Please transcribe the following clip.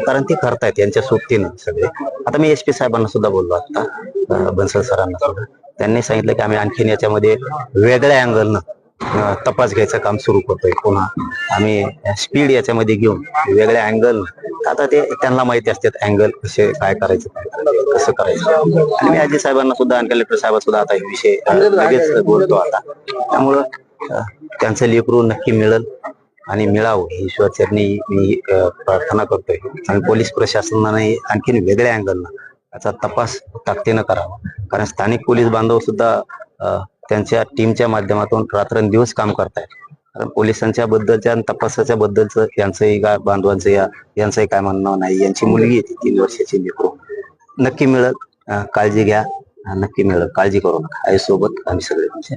कारण ते करतायत यांच्या सोबतीनं सगळे. आता मी एस पी साहेबांना सुद्धा बोललो आता बन्सल सरांना सुद्धा. त्यांनी सांगितलं की आम्ही आणखीन याच्यामध्ये वेगळ्या अँगलनं तपास घ्यायचं काम सुरू करतोय पुन्हा. आम्ही स्पीड याच्यामध्ये घेऊन वेगळ्या अँगल आता ते त्यांना माहिती असतात अँगल कसे काय करायचं कसं करायचं. आणि मी आजी साहेबांना सुद्धा आणि कलेक्टर साहेब सुद्धा आता हे विषय लगेच बोलतो आता. त्यामुळं त्यांचं लेकरू नक्की मिळेल. आणि मिळावं ही ईश्वरचरणी मी प्रार्थना करतोय. आणि पोलीस प्रशासनाने आणखीन वेगळ्या अँगलनं याचा तपास ताकदीनं करावा. कारण स्थानिक पोलीस बांधव सुद्धा त्यांच्या टीमच्या माध्यमातून रात्रंदिवस काम करतायत. कारण पोलिसांच्या बद्दलच्या आणि तपासाच्या बद्दलचं यांचंही काय बांधवांचं या यांचंही काय म्हणणं नाही. यांची मुलगी येते तीन वर्षाची लेकरू. नक्की मिळत काळजी घ्या. नक्की मिळत काळजी करू नका. आई सोबत आम्ही सगळे तुमचे